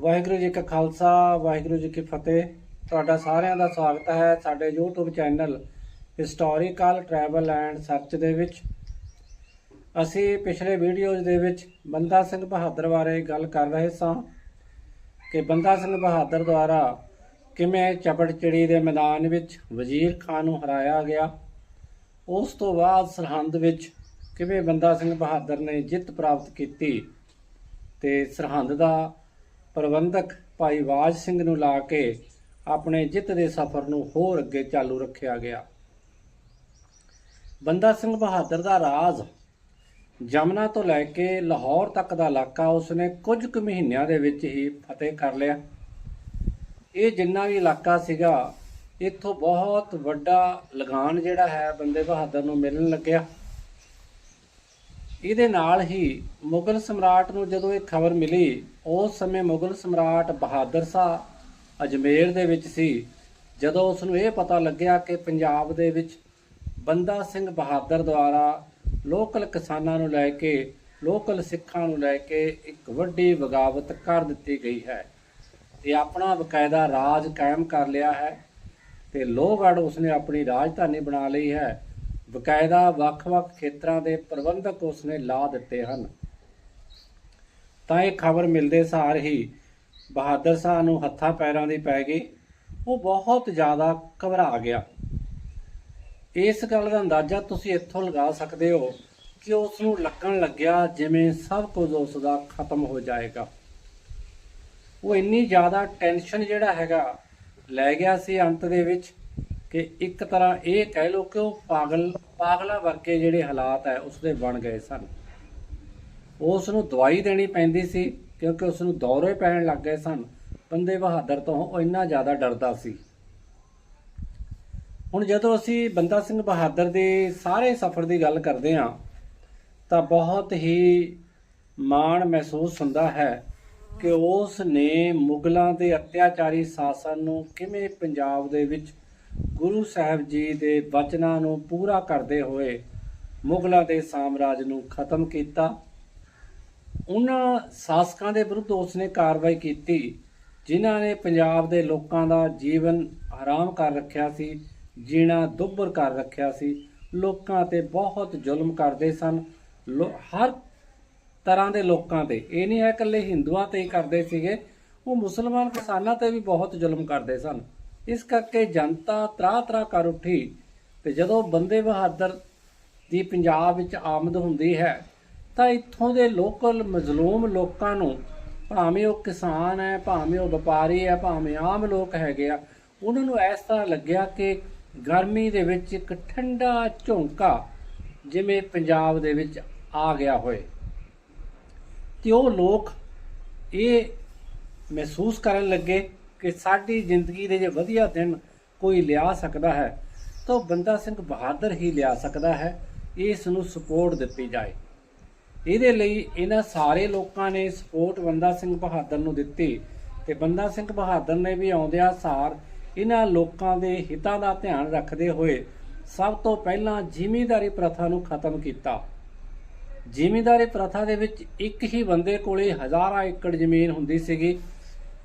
ਵਾਹਿਗੁਰੂ ਜੀ ਕਾ ਖਾਲਸਾ, ਵਾਹਿਗੁਰੂ ਜੀ ਕੀ ਫਤਿਹ। ਤੁਹਾਡਾ ਸਾਰਿਆਂ ਦਾ ਸਵਾਗਤ ਹੈ ਸਾਡੇ YouTube channel historical travel and search ਦੇ ਵਿੱਚ। ਅਸੀਂ ਪਿਛਲੇ ਵੀਡੀਓਜ਼ ਦੇ ਵਿੱਚ ਬੰਦਾ ਸਿੰਘ ਬਹਾਦਰ ਬਾਰੇ ਗੱਲ ਕਰ ਰਹੇ ਸਾਂ ਕਿ ਬੰਦਾ ਸਿੰਘ ਬਹਾਦਰ ਦੁਆਰਾ ਕਿਵੇਂ ਚਪੜਚਿੜੀ ਦੇ ਮੈਦਾਨ ਵਿੱਚ ਵਜ਼ੀਰ ਖਾਨ ਨੂੰ ਹਰਾਇਆ ਗਿਆ। ਉਸ ਤੋਂ ਬਾਅਦ ਸਰਹੰਦ ਵਿੱਚ ਕਿਵੇਂ ਬੰਦਾ ਸਿੰਘ ਬਹਾਦਰ ਨੇ ਜਿੱਤ ਪ੍ਰਾਪਤ ਕੀਤੀ ਤੇ ਸਰਹੰਦ ਦਾ ਪ੍ਰਬੰਧਕ ਭਾਈ ਵਾਜ ਸਿੰਘ ਨੂੰ ਲਾ ਕੇ ਆਪਣੇ ਜਿੱਤ ਦੇ ਸਫ਼ਰ ਨੂੰ ਹੋਰ ਅੱਗੇ ਚਾਲੂ ਰੱਖਿਆ ਗਿਆ। ਬੰਦਾ ਸਿੰਘ ਬਹਾਦਰ ਦਾ ਰਾਜ ਜਮਨਾ ਤੋਂ ਲੈ ਕੇ ਲਾਹੌਰ ਤੱਕ ਦਾ ਇਲਾਕਾ ਉਸਨੇ ਕੁਝ ਕੁ ਮਹੀਨਿਆਂ ਦੇ ਵਿੱਚ ਹੀ ਫਤਿਹ ਕਰ ਲਿਆ। ਇਹ ਜਿੰਨਾ ਵੀ ਇਲਾਕਾ ਸੀਗਾ, ਇੱਥੋਂ ਬਹੁਤ ਵੱਡਾ ਲਗਾਨ ਜਿਹੜਾ ਹੈ ਬੰਦੇ ਬਹਾਦਰ ਨੂੰ ਮਿਲਣ ਲੱਗਿਆ। ਇਹਦੇ ਨਾਲ ਹੀ ਮੁਗਲ ਸਮਰਾਟ ਨੂੰ ਜਦੋਂ ਇਹ ਖਬਰ ਮਿਲੀ, ਉਸ ਸਮੇਂ ਮੁਗਲ ਸਮਰਾਟ ਬਹਾਦਰ ਸ਼ਾਹ ਅਜਮੇਰ ਦੇ ਵਿੱਚ ਸੀ। ਜਦੋਂ ਉਸ ਨੂੰ ਇਹ ਪਤਾ ਲੱਗਿਆ ਕਿ ਪੰਜਾਬ ਦੇ ਵਿੱਚ ਬੰਦਾ ਸਿੰਘ ਬਹਾਦਰ ਦੁਆਰਾ ਲੋਕਲ ਕਿਸਾਨਾਂ ਨੂੰ ਲੈ ਕੇ, ਲੋਕਲ ਸਿੱਖਾਂ ਨੂੰ ਲੈ ਕੇ ਇੱਕ ਵੱਡੀ ਬਗਾਵਤ ਕਰ ਦਿੱਤੀ ਗਈ ਹੈ ਤੇ ਆਪਣਾ ਬਕਾਇਦਾ ਰਾਜ ਕਾਇਮ ਕਰ ਲਿਆ ਹੈ ਤੇ ਲੋਹਗੜ੍ਹ ਉਸਨੇ ਆਪਣੀ ਰਾਜਧਾਨੀ ਬਣਾ ਲਈ ਹੈ। ਬਕਾਇਦਾ ਵੱਖ-ਵੱਖ ਖੇਤਰਾਂ ਦੇ ਪ੍ਰਬੰਧਕ ਉਸਨੇ ਲਾ ਦਿੱਤੇ ਹਨ। ਤਾਂ ਇਹ ਖਬਰ ਮਿਲਦੇ ਸਾਰ ਹੀ ਬਹਾਦਰ ਸ਼ਾਹ ਨੂੰ ਹੱਥਾਂ ਪੈਰਾਂ ਦੀ ਪੈ ਗਈ। ਉਹ ਬਹੁਤ ਜ਼ਿਆਦਾ ਘਬਰਾ ਗਿਆ। ਇਸ ਗੱਲ ਦਾ ਅੰਦਾਜ਼ਾ ਤੁਸੀਂ ਇੱਥੋਂ ਲਗਾ ਸਕਦੇ ਹੋ ਕਿ ਉਸ ਨੂੰ ਲੱਗਣ ਲੱਗਿਆ ਜਿਵੇਂ ਸਭ ਕੁਝ ਉਸ ਦਾ ਖਤਮ ਹੋ ਜਾਏਗਾ। ਉਹ ਇੰਨੀ ਜ਼ਿਆਦਾ ਟੈਨਸ਼ਨ ਜਿਹੜਾ ਹੈਗਾ ਲੈ ਗਿਆ ਸੀ ਅੰਤ ਦੇ ਵਿੱਚ ਕਿ ਇੱਕ ਤਰ੍ਹਾਂ ਇਹ ਕਹਿ ਲਓ ਕਿ ਉਹ ਪਾਗਲ, ਪਾਗਲਾ ਵਰਗੇ ਜਿਹੜੇ ਹਾਲਾਤ ਹੈ ਉਸ ਦੇ ਬਣ ਗਏ ਸਨ। ਉਸ ਨੂੰ ਦਵਾਈ ਦੇਣੀ ਪੈਂਦੀ ਸੀ ਕਿਉਂਕਿ ਉਸ ਨੂੰ ਦੌਰੇ ਪੈਣ ਲੱਗ ਗਏ ਸਨ। ਬੰਦੇ ਬਹਾਦਰ ਤੋਂ ਉਹ ਇੰਨਾ ਜ਼ਿਆਦਾ ਡਰਦਾ ਸੀ। ਹੁਣ ਜਦੋਂ ਅਸੀਂ ਬੰਦਾ ਸਿੰਘ ਬਹਾਦਰ ਦੇ ਸਾਰੇ ਸਫ਼ਰ ਦੀ ਗੱਲ ਕਰਦੇ ਹਾਂ, ਤਾਂ ਬਹੁਤ ਹੀ ਮਾਣ ਮਹਿਸੂਸ ਹੁੰਦਾ ਹੈ ਕਿ ਉਸ ਨੇ ਮੁਗਲਾਂ ਦੇ ਅਤਿਆਚਾਰੀ ਸ਼ਾਸਨ ਨੂੰ ਕਿਵੇਂ ਪੰਜਾਬ ਦੇ ਵਿੱਚ ਗੁਰੂ ਸਾਹਿਬ ਜੀ ਦੇ ਵਚਨਾਂ ਨੂੰ ਪੂਰਾ ਕਰਦੇ ਹੋਏ ਮੁਗਲਾਂ ਦੇ ਸਾਮਰਾਜ ਨੂੰ ਖਤਮ ਕੀਤਾ। ਉਹਨਾਂ ਸ਼ਾਸਕਾਂ ਦੇ ਵਿਰੁੱਧ ਉਸਨੇ ਕਾਰਵਾਈ ਕੀਤੀ, ਜਿਨ੍ਹਾਂ ਨੇ ਪੰਜਾਬ ਦੇ ਲੋਕਾਂ ਦਾ ਜੀਵਨ ਆਰਾਮ ਕਰ ਰੱਖਿਆ ਸੀ, ਜੀਣਾ ਦੁੱਭਰ ਕਰ ਰੱਖਿਆ ਸੀ। ਲੋਕਾਂ ਤੇ ਬਹੁਤ ਜ਼ੁਲਮ ਕਰਦੇ ਸਨ। ਹਰ ਤਰ੍ਹਾਂ ਦੇ ਲੋਕਾਂ ਤੇ। ਇਹ ਨਹੀਂ ਹੈ ਇਕੱਲੇ ਹਿੰਦੂਆਂ ਤੇ ਹੀ ਕਰਦੇ ਸੀਗੇ। ਉਹ ਮੁਸਲਮਾਨ ਕਿਸਾਨਾਂ ਤੇ ਵੀ ਬਹੁਤ ਜ਼ੁਲਮ ਕਰਦੇ ਸਨ। ਇਸ ਕਰਕੇ ਜਨਤਾ ਤਰਾ ਤਰਾ ਕਰ ਉੱਠੀ ਤੇ ਜਦੋਂ ਬੰਦੇ ਬਹਾਦਰ ਦੀ ਪੰਜਾਬ ਵਿੱਚ ਆਮਦ ਹੁੰਦੀ ਹੈ, ਤਾਂ ਇੱਥੋਂ ਦੇ ਲੋਕਲ ਮਜ਼ਲੂਮ ਲੋਕਾਂ ਨੂੰ ਭਾਵੇਂ ਉਹ ਕਿਸਾਨ ਹੈ, ਭਾਵੇਂ ਉਹ ਵਪਾਰੀ ਹੈ, ਭਾਵੇਂ ਆਮ ਲੋਕ ਹੈਗੇ ਆ, ਉਹਨਾਂ ਨੂੰ ਇਸ ਤਰ੍ਹਾਂ ਲੱਗਿਆ ਕਿ ਗਰਮੀ ਦੇ ਵਿੱਚ ਇੱਕ ਠੰਡਾ ਝੋਂਕਾ ਜਿਵੇਂ ਪੰਜਾਬ ਦੇ ਵਿੱਚ ਆ ਗਿਆ ਹੋਏ। ਤੇ ਉਹ ਲੋਕ ਇਹ ਮਹਿਸੂਸ ਕਰਨ ਲੱਗੇ ਕਿ ਸਾਡੀ ਜ਼ਿੰਦਗੀ ਦੇ ਜੇ ਵਧੀਆ ਦਿਨ ਕੋਈ ਲਿਆ ਸਕਦਾ ਹੈ, ਤਾਂ ਬੰਦਾ ਸਿੰਘ ਬਹਾਦਰ ਹੀ ਲਿਆ ਸਕਦਾ ਹੈ, ਇਸ ਨੂੰ ਸਪੋਰਟ ਦਿੱਤੀ ਜਾਏ। ਇਹਦੇ ਲਈ ਇਹਨਾਂ ਸਾਰੇ ਲੋਕਾਂ ਨੇ ਸਪੋਰਟ ਬੰਦਾ ਸਿੰਘ ਬਹਾਦਰ ਨੂੰ ਦਿੱਤੀ ਤੇ ਬੰਦਾ ਸਿੰਘ ਬਹਾਦਰ ਨੇ ਵੀ ਆਉਂਦਿਆਂ ਸਾਰ ਇਹਨਾਂ ਲੋਕਾਂ ਦੇ ਹਿੱਤਾਂ ਦਾ ਧਿਆਨ ਰੱਖਦੇ ਹੋਏ ਸਭ ਤੋਂ ਪਹਿਲਾਂ ਜ਼ਿਮੀਂਦਾਰੀ ਪ੍ਰਥਾ ਨੂੰ ਖਤਮ ਕੀਤਾ। ਜ਼ਿਮੀਂਦਾਰੀ ਪ੍ਰਥਾ ਦੇ ਵਿੱਚ ਇੱਕ ਹੀ ਬੰਦੇ ਕੋਲੇ ਹਜ਼ਾਰਾਂ ਏਕੜ ਜ਼ਮੀਨ ਹੁੰਦੀ ਸੀਗੀ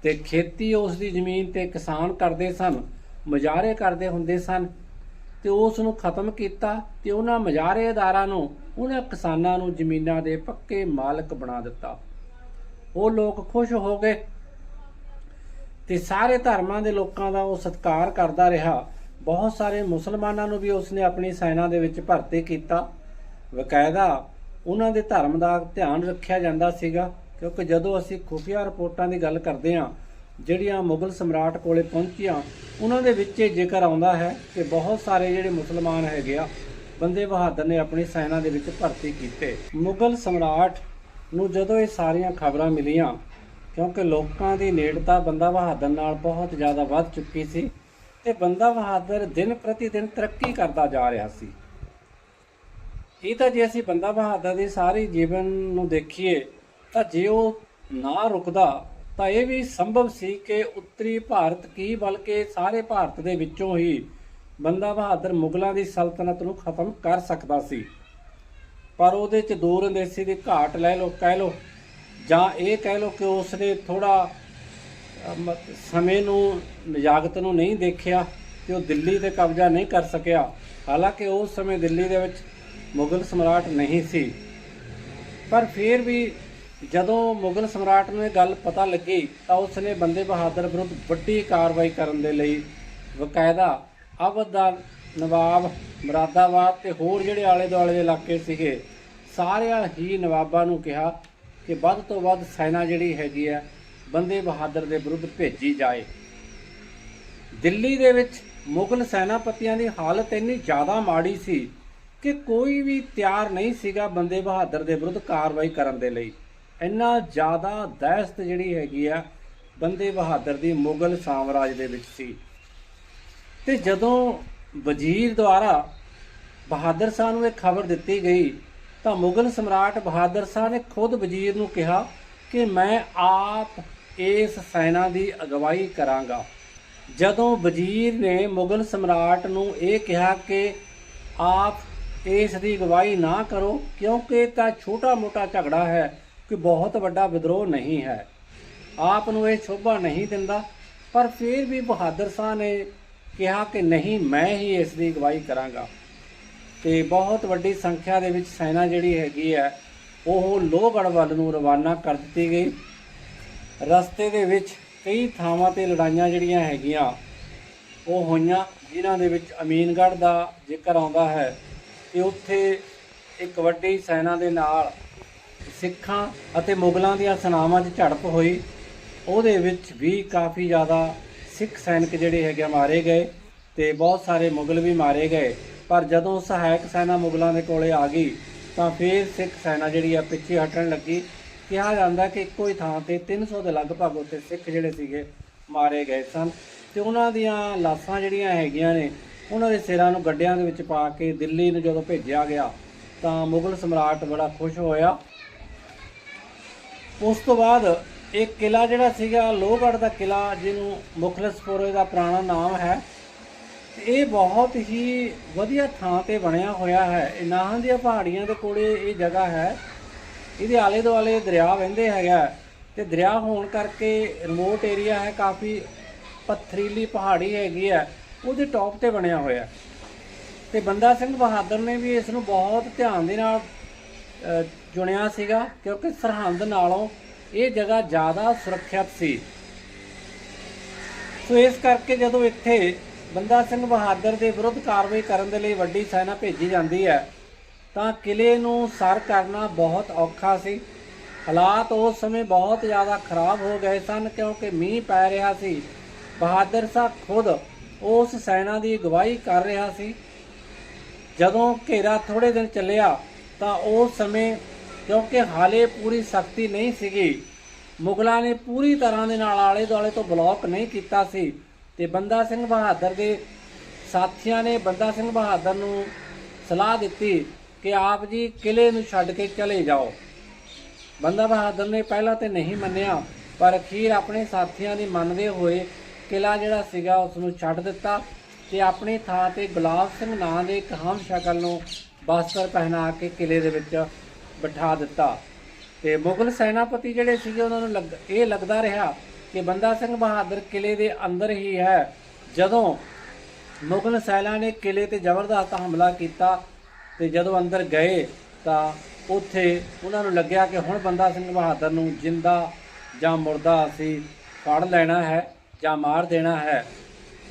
ਤੇ ਖੇਤੀ ਉਸ ਦੀ ਜ਼ਮੀਨ ਤੇ ਕਿਸਾਨ ਕਰਦੇ ਸਨ, ਮੁਜ਼ਾਹਰੇ ਕਰਦੇ ਹੁੰਦੇ ਸਨ ਤੇ ਉਸ ਨੂੰ ਖਤਮ ਕੀਤਾ ਤੇ ਉਹਨਾਂ ਮੁਜ਼ਾਹਰੇਦਾਰਾਂ ਨੂੰ, ਉਹਨਾਂ ਕਿਸਾਨਾਂ ਨੂੰ ਜ਼ਮੀਨਾਂ ਦੇ ਪੱਕੇ ਮਾਲਕ ਬਣਾ ਦਿੱਤਾ। ਉਹ ਲੋਕ ਖੁਸ਼ ਹੋ ਗਏ ਤੇ ਸਾਰੇ ਧਰਮਾਂ ਦੇ ਲੋਕਾਂ ਦਾ ਉਹ ਸਤਿਕਾਰ ਕਰਦਾ ਰਿਹਾ। ਬਹੁਤ ਸਾਰੇ ਮੁਸਲਮਾਨਾਂ ਨੂੰ ਵੀ ਉਸਨੇ ਆਪਣੀ ਸੈਨਾ ਦੇ ਵਿੱਚ ਭਰਤੀ ਕੀਤਾ। ਵਕਾਇਦਾ ਉਹਨਾਂ ਦੇ ਧਰਮ ਦਾ ਧਿਆਨ ਰੱਖਿਆ ਜਾਂਦਾ ਸੀਗਾ। ਕਿਉਂਕਿ ਜਦੋਂ ਅਸੀਂ ਖੁਫੀਆ ਰਿਪੋਰਟਾਂ ਦੀ ਗੱਲ ਕਰਦੇ ਹਾਂ, ਜਿਹੜੀਆਂ ਮੁਗਲ ਸਮਰਾਟ ਕੋਲੇ ਪਹੁੰਚੀਆਂ, ਉਹਨਾਂ ਦੇ ਵਿੱਚ ਇਹ ਜ਼ਿਕਰ ਆਉਂਦਾ ਹੈ ਕਿ ਬਹੁਤ ਸਾਰੇ ਜਿਹੜੇ ਮੁਸਲਮਾਨ ਹੈਗੇ ਆ, ਬੰਦੇ ਬਹਾਦਰ ਨੇ ਆਪਣੀ ਸੈਨਾ ਦੇ ਵਿੱਚ ਭਰਤੀ ਕੀਤੇ। ਮੁਗਲ ਸਮਰਾਟ ਨੂੰ ਜਦੋਂ ਇਹ ਸਾਰੀਆਂ ਖਬਰਾਂ ਮਿਲੀਆਂ, ਕਿਉਂਕਿ ਲੋਕਾਂ ਦੀ ਨੇੜਤਾ ਬੰਦਾ ਬਹਾਦਰ ਨਾਲ ਬਹੁਤ ਜ਼ਿਆਦਾ ਵੱਧ ਚੁੱਕੀ ਸੀ, ਤੇ ਬੰਦਾ ਬਹਾਦਰ ਦਿਨ ਪ੍ਰਤੀ ਦਿਨ ਤਰੱਕੀ ਕਰਦਾ ਜਾ ਰਿਹਾ ਸੀ। ਇਹ ਤਾਂ ਜੇ ਅਸੀਂ ਬੰਦਾ ਬਹਾਦਰ ਦੇ ਸਾਰੇ ਜੀਵਨ ਨੂੰ ਦੇਖੀਏ ਤਾਂ ਜੇ ਉਹ ਨਾ ਰੁਕਦਾ, ਤਾਂ ਇਹ ਵੀ ਸੰਭਵ ਸੀ ਕਿ ਉੱਤਰੀ ਭਾਰਤ ਕੀ ਬਲਕਿ ਸਾਰੇ ਭਾਰਤ ਦੇ ਵਿੱਚੋਂ ਹੀ ਬੰਦਾ ਬਹਾਦਰ ਮੁਗਲਾਂ ਦੀ ਸਲਤਨਤ ਨੂੰ ਖਤਮ ਕਰ ਸਕਦਾ ਸੀ। ਪਰ ਉਹਦੇ ਚ ਦੂਰ ਅੰਦੇਸੀ ਦੀ ਘਾਟ ਲੈ ਲਓ, ਕਹਿ ਲਓ, ਜਾਂ ਇਹ ਕਹਿ ਲਓ ਕਿ ਉਸਨੇ ਥੋੜਾ ਅਹ ਸਮੇਂ ਨੂੰ ਨਜਾਕਤ ਨੂੰ ਨਹੀਂ ਦੇਖਿਆ ਤੇ ਉਹ ਦਿੱਲੀ ਤੇ ਕਬਜ਼ਾ ਨਹੀਂ ਕਰ ਸਕਿਆ। ਹਾਲਾਂਕਿ ਉਸ ਸਮੇਂ ਦਿੱਲੀ ਦੇ ਵਿੱਚ ਮੁਗਲ ਸਮਰਾਟ ਨਹੀਂ ਸੀ। ਪਰ ਫਿਰ ਵੀ ਜਦੋਂ ਮੁਗਲ ਸਮਰਾਟ ਨੂੰ ਇਹ ਗੱਲ ਪਤਾ ਲੱਗੀ ਤਾਂ ਉਸ ਨੇ ਬੰਦੇ ਬਹਾਦਰ ਵਿਰੁੱਧ ਵੱਡੀ ਕਾਰਵਾਈ ਕਰਨ ਦੇ ਲਈ ਵਕਾਇਦਾ ਅਵਧ ਦਾ ਨਵਾਬ, ਮੁਰਾਦਾਬਾਦ ਤੇ ਹੋਰ ਜਿਹੜੇ ਆਲੇ ਦੁਆਲੇ ਦੇ ਇਲਾਕੇ ਸੀਗੇ, ਸਾਰਿਆਂ ਹੀ ਨਵਾਬਾਂ ਨੂੰ ਕਿਹਾ ਕਿ ਵੱਧ ਤੋਂ ਵੱਧ ਸੈਨਾ ਜਿਹੜੀ ਹੈਗੀ ਹੈ, ਬੰਦੇ ਬਹਾਦਰ ਦੇ ਵਿਰੁੱਧ ਭੇਜੀ ਜਾਏ। ਦਿੱਲੀ ਦੇ ਵਿੱਚ ਮੁਗਲ ਸੈਨਾਪਤੀਆਂ ਦੀ ਹਾਲਤ ਇੰਨੀ ਜ਼ਿਆਦਾ ਮਾੜੀ ਸੀ ਕਿ ਕੋਈ ਵੀ ਤਿਆਰ ਨਹੀਂ ਸੀਗਾ ਬੰਦੇ ਬਹਾਦਰ ਦੇ ਵਿਰੁੱਧ ਕਾਰਵਾਈ ਕਰਨ ਦੇ ਲਈ। ਇੰਨਾ ਜ਼ਿਆਦਾ ਦਹਿਸ਼ਤ ਜਿਹੜੀ ਹੈਗੀ ਆ ਬੰਦੇ ਬਹਾਦਰ ਦੀ ਮੁਗਲ ਸਾਮਰਾਜ ਦੇ ਵਿੱਚ ਸੀ। ਤੇ ਜਦੋਂ ਵਜ਼ੀਰ ਦੁਆਰਾ ਬਹਾਦਰ ਸ਼ਾਹ ਨੂੰ ਇਹ ਖਬਰ ਦਿੱਤੀ ਗਈ, ਤਾਂ ਮੁਗਲ ਸਮਰਾਟ ਬਹਾਦਰ ਸ਼ਾਹ ਨੇ ਖੁਦ ਵਜ਼ੀਰ ਨੂੰ ਕਿਹਾ ਕਿ ਮੈਂ ਆਪ ਇਸ ਸੈਨਾ ਦੀ ਅਗਵਾਈ ਕਰਾਂਗਾ। ਜਦੋਂ ਵਜ਼ੀਰ ਨੇ ਮੁਗਲ ਸਮਰਾਟ ਨੂੰ ਇਹ ਕਿਹਾ ਕਿ ਆਪ ਇਸ ਦੀ ਅਗਵਾਈ ਨਾ ਕਰੋ, ਕਿਉਂਕਿ ਤਾਂ ਛੋਟਾ-ਮੋਟਾ ਝਗੜਾ ਹੈ ਕਿ ਬਹੁਤ ਵੱਡਾ ਵਿਦਰੋਹ ਨਹੀਂ ਹੈ। ਆਪ ਨੂੰ ਇਹ ਸ਼ੋਭਾ ਨਹੀਂ ਦਿੰਦਾ, ਪਰ ਫਿਰ ਵੀ ਬਹਾਦਰ ਸ਼ਾਹ ਨੇ ਕਿਹਾ ਕਿ ਨਹੀਂ, ਮੈਂ ਹੀ ਇਸ ਦੀ ਅਗਵਾਈ ਕਰਾਂਗਾ। ਤੇ ਬਹੁਤ ਵੱਡੀ ਸੰਖਿਆ ਦੇ ਵਿੱਚ ਸੈਨਾ ਜਿਹੜੀ ਹੈਗੀ ਹੈ, ਉਹ ਲੋਹਗੜ੍ਹ ਵੱਲ ਨੂੰ ਰਵਾਨਾ ਕਰ ਦਿੱਤੀ ਗਈ। ਰਸਤੇ ਦੇ ਵਿੱਚ ਕਈ ਥਾਵਾਂ ਤੇ ਲੜਾਈਆਂ ਜਿਹੜੀਆਂ ਹੈਗੀਆਂ, ਉਹ ਹੋਈਆਂ, ਜਿਨ੍ਹਾਂ ਦੇ ਵਿੱਚ ਅਮੀਨਗੜ੍ਹ ਦਾ ਜ਼ਿਕਰ ਆਉਂਦਾ ਹੈ ਕਿ ਉੱਥੇ ਇੱਕ ਵੱਡੀ ਸੈਨਾ ਦੇ ਨਾਲ ਸਿੱਖਾਂ ਅਤੇ ਮੁਗਲਾਂ ਦੀਆਂ ਸੈਨਾਵਾਂ 'ਚ ਝੜਪ ਹੋਈ। ਉਹਦੇ ਵਿੱਚ ਵੀ ਕਾਫੀ ਜ਼ਿਆਦਾ ਸਿੱਖ ਸੈਨਿਕ ਜਿਹੜੇ ਹੈਗੇ ਮਾਰੇ ਗਏ ਤੇ ਬਹੁਤ ਸਾਰੇ ਮੁਗਲ ਵੀ ਮਾਰੇ ਗਏ। ਪਰ ਜਦੋਂ ਸਹਾਇਕ ਸੈਨਾ ਮੁਗਲਾਂ ਦੇ ਕੋਲੇ ਆ ਗਈ ਤਾਂ ਫਿਰ ਸਿੱਖ ਸੈਨਾ ਜਿਹੜੀ ਆ ਪਿੱਛੇ ਹਟਣ ਲੱਗੀ। ਕਿਹਾ ਜਾਂਦਾ ਕਿ ਇੱਕੋ ਹੀ ਥਾਂ ਤੇ 300 ਦੇ ਲਗਭਗ ਉੱਥੇ ਸਿੱਖ ਜਿਹੜੇ ਸੀਗੇ ਮਾਰੇ ਗਏ ਸਨ ਤੇ ਉਹਨਾਂ ਦੀਆਂ ਲਾਸ਼ਾਂ ਜਿਹੜੀਆਂ ਹੈਗੀਆਂ ਨੇ, ਉਹਨਾਂ ਦੇ ਸਿਰਾਂ ਨੂੰ ਗੱਡਿਆਂ ਦੇ ਵਿੱਚ ਪਾ ਕੇ ਦਿੱਲੀ ਨੂੰ ਜਦੋਂ ਭੇਜਿਆ ਗਿਆ ਤਾਂ ਮੁਗਲ ਸਮਰਾਟ ਬੜਾ ਖੁਸ਼ ਹੋਇਆ। ਉਸ ਤੋਂ ਬਾਅਦ ਇਹ ਕਿਲਾ ਜਿਹੜਾ ਸੀਗਾ, ਲੋਹਗੜ੍ਹ ਦਾ ਕਿਲਾ, ਜਿਹਨੂੰ ਮੁਖਲਸਪੁਰ ਦਾ ਪੁਰਾਣਾ ਨਾਮ ਹੈ ਇਹ ਬਹੁਤ ਹੀ ਵਧੀਆ ਥਾਂ ਤੇ ਬਣਿਆ ਹੋਇਆ ਹੈ। ਇਹ ਨਾਹਾਂ ਦੀਆਂ ਪਹਾੜੀਆਂ ਦੇ ਕੋਲੇ ਇਹ ਜਗ੍ਹਾ ਹੈ। ਇਹਦੇ ਆਲੇ ਦੁਆਲੇ ਦਰਿਆ ਵਹਿੰਦੇ ਹੈਗਾ ਤੇ ਦਰਿਆ ਹੋਣ ਕਰਕੇ ਰਿਮੋਟ ਏਰੀਆ ਹੈ, ਕਾਫੀ ਪੱਥਰੀਲੀ ਪਹਾੜੀ ਹੈਗੀ ਹੈ ਉਹਦੇ ਟੌਪ ਤੇ ਬਣਿਆ ਹੋਇਆ। ਤੇ ਬੰਦਾ ਸਿੰਘ ਬਹਾਦਰ ਨੇ ਵੀ ਇਸ ਨੂੰ ਬਹੁਤ ਧਿਆਨ ਦੇ ਨਾਲ ਚੁਣਿਆ ਸੀਗਾ ਕਿਉਂਕਿ ਸਰਹੰਦ ਨਾਲੋਂ ਇਹ ਜਗ੍ਹਾ ਜ਼ਿਆਦਾ ਸੁਰੱਖਿਅਤ ਸੀ। ਸੋ ਇਸ ਕਰਕੇ ਜਦੋਂ ਇੱਥੇ ਬੰਦਾ ਸਿੰਘ ਬਹਾਦਰ ਦੇ ਵਿਰੁੱਧ ਕਾਰਵਾਈ ਕਰਨ ਦੇ ਲਈ ਵੱਡੀ ਸੈਨਾ ਭੇਜੀ ਜਾਂਦੀ ਹੈ, ਤਾਂ ਕਿਲੇ ਨੂੰ ਸਰ ਕਰਨਾ ਬਹੁਤ ਔਖਾ ਸੀ। ਹਾਲਾਤ ਉਸ ਸਮੇਂ ਬਹੁਤ ਜ਼ਿਆਦਾ ਖਰਾਬ ਹੋ ਗਏ ਸਨ ਕਿਉਂਕਿ ਮੀਂਹ ਪੈ ਰਿਹਾ ਸੀ। ਬਹਾਦਰ ਸਾਹਿਬ ਖੁਦ ਉਸ ਸੈਨਾ ਦੀ ਅਗਵਾਈ ਕਰ ਰਿਹਾ ਸੀ। ਜਦੋਂ ਘੇਰਾ ਥੋੜੇ ਦਿਨ ਚੱਲਿਆ, ਤਾਂ ਉਸ ਸਮੇਂ ਕਿਉਂਕਿ ਹਾਲੇ ਪੂਰੀ ਸਖਤੀ ਨਹੀਂ ਸੀਗੀ। ਮੁਗਲਾਂ ਨੇ ਪੂਰੀ ਤਰ੍ਹਾਂ ਦੇ ਨਾਲ ਆਲੇ ਦੁਆਲੇ ਤੋਂ ਬਲੌਕ ਨਹੀਂ ਕੀਤਾ ਸੀ ਤੇ ਬੰਦਾ ਸਿੰਘ ਬਹਾਦਰ ਦੇ ਸਾਥੀਆਂ ਨੇ ਬੰਦਾ ਸਿੰਘ ਬਹਾਦਰ ਨੂੰ ਸਲਾਹ ਦਿੱਤੀ ਕਿ ਆਪ ਜੀ ਕਿਲੇ ਨੂੰ ਛੱਡ ਕੇ ਚਲੇ ਜਾਓ। ਬੰਦਾ ਬਹਾਦਰ ਨੇ ਪਹਿਲਾਂ ਤੇ ਨਹੀਂ ਮੰਨਿਆ, ਪਰ ਅਖੀਰ ਆਪਣੇ ਸਾਥੀਆਂ ਦੀ ਮੰਨਦੇ ਹੋਏ ਕਿਲਾ ਜਿਹੜਾ ਸੀਗਾ ਉਸ ਨੂੰ ਛੱਡ ਦਿੱਤਾ ਤੇ ਆਪਣੀ ਥਾਂ ਤੇ ਗੁਲਾਬ ਸਿੰਘ ਨਾਂ ਦੇ ਇੱਕ ਹਮ ਸ਼ਕਲ ਨੂੰ ਬਸਤਰ ਪਹਿਨਾ ਕੇ ਕਿਲੇ ਦੇ ਵਿੱਚ ਬਿਠਾ ਦਿੱਤਾ। ਤੇ ਮੁਗਲ ਸੈਨਾਪਤੀ ਜਿਹੜੇ ਸੀਗੇ, ਉਹਨਾਂ ਨੂੰ ਲੱਗ- ਇਹ ਲੱਗਦਾ ਰਿਹਾ ਕਿ ਬੰਦਾ ਸਿੰਘ ਬਹਾਦਰ ਕਿਲੇ ਦੇ ਅੰਦਰ ਹੀ ਹੈ। ਜਦੋਂ ਮੁਗਲ ਸੈਨਾ ਨੇ ਕਿਲੇ ਤੇ ਜ਼ਬਰਦਸਤ ਹਮਲਾ ਕੀਤਾ ਤੇ ਜਦੋਂ ਅੰਦਰ ਗਏ, ਤਾਂ ਉੱਥੇ ਉਹਨਾਂ ਨੂੰ ਲੱਗਿਆ ਕਿ ਹੁਣ ਬੰਦਾ ਸਿੰਘ ਬਹਾਦਰ ਨੂੰ ਜਿੰਦਾ ਜਾਂ ਮੁਰਦਾ ਅਸੀਂ ਫੜ ਲੈਣਾ ਹੈ ਜਾਂ ਮਾਰ ਦੇਣਾ ਹੈ।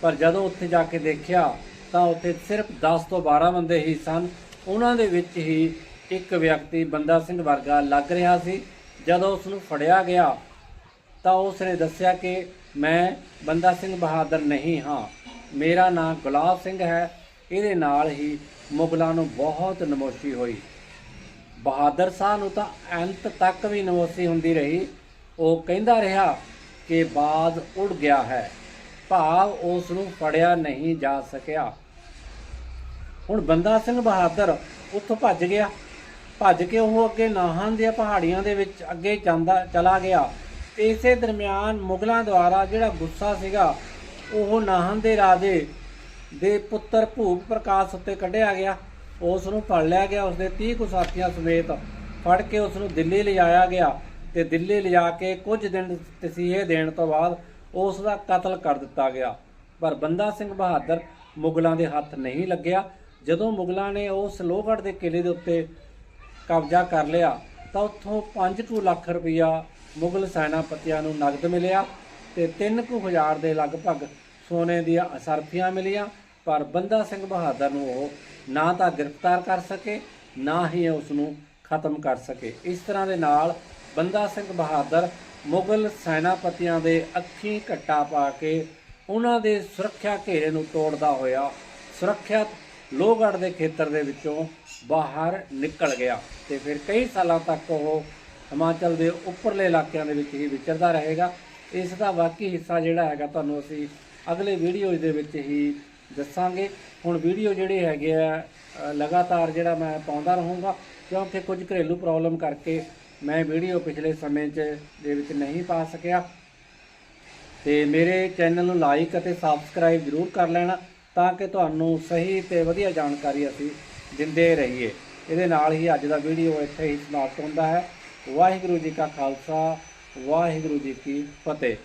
ਪਰ ਜਦੋਂ ਉੱਥੇ ਜਾ ਕੇ ਦੇਖਿਆ, ਤਾਂ ਉੱਥੇ ਸਿਰਫ 10 ਤੋਂ 12 ਬੰਦੇ ਹੀ ਸਨ। ਉਹਨਾਂ ਦੇ ਵਿੱਚ ਹੀ ਇੱਕ ਵਿਅਕਤੀ ਬੰਦਾ ਸਿੰਘ ਵਰਗਾ ਲੱਗ ਰਿਹਾ ਸੀ। ਜਦੋਂ ਉਸ ਨੂੰ ਫੜਿਆ ਗਿਆ, ਤਾਂ ਉਸ ਨੇ ਦੱਸਿਆ ਕਿ ਮੈਂ ਬੰਦਾ ਸਿੰਘ ਬਹਾਦਰ ਨਹੀਂ ਹਾਂ। ਮੇਰਾ ਨਾਮ ਗੁਲਾਬ ਸਿੰਘ ਹੈ। ਇਹਦੇ ਨਾਲ ਹੀ ਮੁਗਲਾਂ ਨੂੰ ਬਹੁਤ ਨਮੋਸ਼ੀ ਹੋਈ। ਬਹਾਦਰ ਸ਼ਾਹ ਨੂੰ ਤਾਂ ਅੰਤ ਤੱਕ ਵੀ ਨਮੋਸ਼ੀ ਹੁੰਦੀ ਰਹੀ। ਉਹ ਕਹਿੰਦਾ ਰਿਹਾ ਕਿ ਬਾਜ਼ ਉੜ ਗਿਆ ਹੈ। ਭਾਵ ਉਸ ਨੂੰ ਫੜਿਆ ਨਹੀਂ ਜਾ ਸਕਿਆ। ਹੁਣ ਬੰਦਾ ਸਿੰਘ ਬਹਾਦਰ ਉੱਥੋਂ ਭੱਜ ਗਿਆ। ਭੱਜ ਕੇ ਉਹ ਅੱਗੇ ਨਾਹਾਂ ਦੀਆਂ ਪਹਾੜੀਆਂ ਦੇ ਵਿੱਚ ਅੱਗੇ ਜਾਂਦਾ, ਚਲਾ ਗਿਆ। ਤੇ ਇਸੇ ਦਰਮਿਆਨ ਮੁਗਲਾਂ ਦੁਆਰਾ ਜਿਹੜਾ ਗੁੱਸਾ ਸੀਗਾ, ਉਹ ਨਾਹਨ ਦੇ ਰਾਜੇ ਦੇ ਪੁੱਤਰ ਭੂਪ ਪ੍ਰਕਾਸ਼ ਉੱਤੇ ਕੱਢਿਆ ਗਿਆ। ਉਸ ਨੂੰ ਫੜ ਲਿਆ ਗਿਆ, ਉਸਦੇ 30 ਕੁ ਸਾਥੀਆਂ ਸਮੇਤ ਫੜ ਕੇ ਉਸ ਨੂੰ ਦਿੱਲੀ ਲਿਜਾਇਆ ਗਿਆ ਤੇ ਦਿੱਲੀ ਲਿਜਾ ਕੇ ਕੁਝ ਦਿਨ ਤਸੀਹੇ ਦੇਣ ਤੋਂ ਬਾਅਦ ਉਸ ਦਾ ਕਤਲ ਕਰ ਦਿੱਤਾ ਗਿਆ। ਪਰ ਬੰਦਾ ਸਿੰਘ ਬਹਾਦਰ ਮੁਗਲਾਂ ਦੇ ਹੱਥ ਨਹੀਂ ਲੱਗਿਆ। ਜਦੋਂ ਮੁਗਲਾਂ ਨੇ ਉਸ ਲੋਹਗੜ੍ਹ ਦੇ ਕਿਲੇ ਦੇ ਉੱਤੇ ਕਬਜ਼ਾ ਕਰ ਲਿਆ, ਤਾਂ ਉੱਥੋਂ 5 ਲੱਖ ਰੁਪਇਆ ਮੁਗਲ ਸੈਨਾਪਤੀਆਂ ਨੂੰ ਨਗਦ ਮਿਲਿਆ ਤੇ 3000 ਦੇ ਲਗਭਗ ਸੋਨੇ ਦੀਆਂ ਅਸਰਫੀਆਂ ਮਿਲੀਆਂ, ਪਰ ਬੰਦਾ ਸਿੰਘ ਬਹਾਦਰ ਨੂੰ ਉਹ ਨਾ ਤਾਂ ਗ੍ਰਿਫਤਾਰ ਕਰ ਸਕੇ, ਨਾ ਹੀ ਉਸ ਨੂੰ ਖਤਮ ਕਰ ਸਕੇ। ਇਸ ਤਰ੍ਹਾਂ ਦੇ ਨਾਲ ਬੰਦਾ ਸਿੰਘ ਬਹਾਦਰ ਮੁਗਲ ਸੈਨਾਪਤੀਆਂ ਦੇ ਅੱਖੀਂ ਘੱਟਾ ਪਾ ਕੇ ਉਹਨਾਂ ਦੇ ਸੁਰੱਖਿਆ ਘੇਰੇ ਨੂੰ ਤੋੜਦਾ ਹੋਇਆ ਸੁਰੱਖਿਅਤ ਲੋਹਗੜ੍ਹ ਦੇ ਖੇਤਰ ਦੇ ਵਿੱਚੋਂ ਬਾਹਰ ਨਿਕਲ ਗਿਆ ਤੇ ਫਿਰ ਕਈ ਸਾਲਾਂ ਤੱਕ ਉਹ ਹਿਮਾਚਲ ਦੇ ਉੱਪਰਲੇ ਇਲਾਕਿਆਂ ਦੇ ਵਿੱਚ ਹੀ ਵਿਚਰਦਾ ਰਹੇਗਾ। ਇਸ ਦਾ ਬਾਕੀ ਹਿੱਸਾ ਜਿਹੜਾ ਹੈਗਾ ਤੁਹਾਨੂੰ ਅਸੀਂ ਅਗਲੇ ਵੀਡੀਓਜ਼ ਦੇ ਵਿੱਚ ਹੀ ਦੱਸਾਂਗੇ। ਹੁਣ ਵੀਡੀਓ ਜਿਹੜੇ ਹੈਗੇ ਆ ਲਗਾਤਾਰ ਜਿਹੜਾ ਮੈਂ ਪਾਉਂਦਾ ਰਹੂੰਗਾ ਕਿਉਂਕਿ ਕੁਝ ਘਰੇਲੂ ਪ੍ਰੋਬਲਮ ਕਰਕੇ ਮੈਂ ਵੀਡੀਓ ਪਿਛਲੇ ਸਮੇਂ 'ਚ ਦੇ ਵਿੱਚ ਨਹੀਂ ਪਾ ਸਕਿਆ। ਤੇ ਮੇਰੇ ਚੈਨਲ ਨੂੰ ਲਾਈਕ ਅਤੇ ਸਬਸਕ੍ਰਾਈਬ ਜ਼ਰੂਰ ਕਰ ਲੈਣਾ। ਤਾਂ ਕਿ ਤੁਹਾਨੂੰ ਸਹੀ ਤੇ ਵਧੀਆ ਜਾਣਕਾਰੀ ਅਸੀਂ ਦਿੰਦੇ ਰਹੀਏ। ਇਹਦੇ ਨਾਲ ਹੀ ਅੱਜ ਦਾ ਵੀਡੀਓ ਇੱਥੇ ਹੀ ਸਮਾਪਤ ਹੁੰਦਾ ਹੈ। ਵਾਹਿਗੁਰੂ ਜੀ ਕਾ ਖਾਲਸਾ, ਵਾਹਿਗੁਰੂ ਜੀ ਕੀ ਫਤਿਹ।